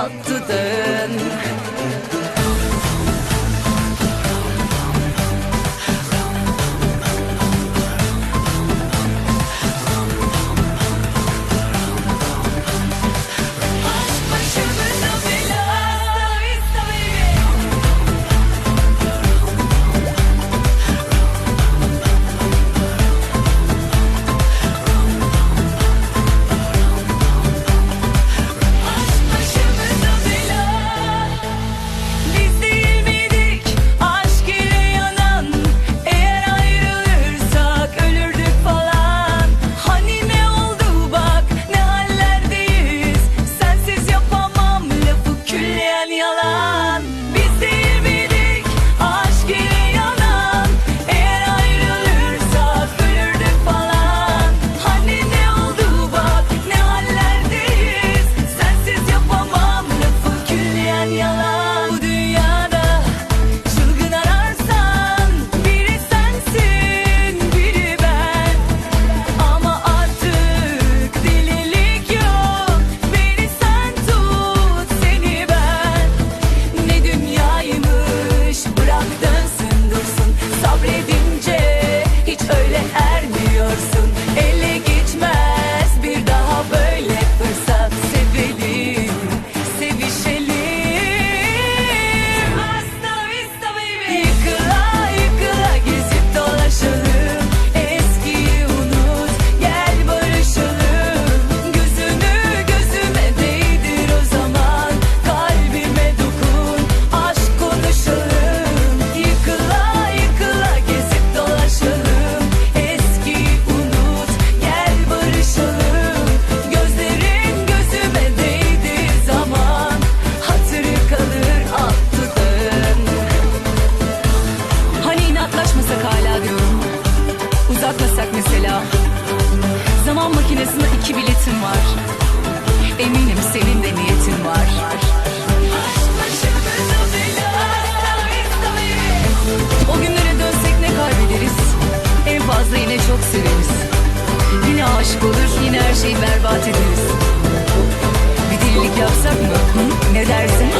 To der bitiririz Yine aşık olur yine her şeyi berbat ederiz Bir delilik yapsak mı? Hı? Ne dersin?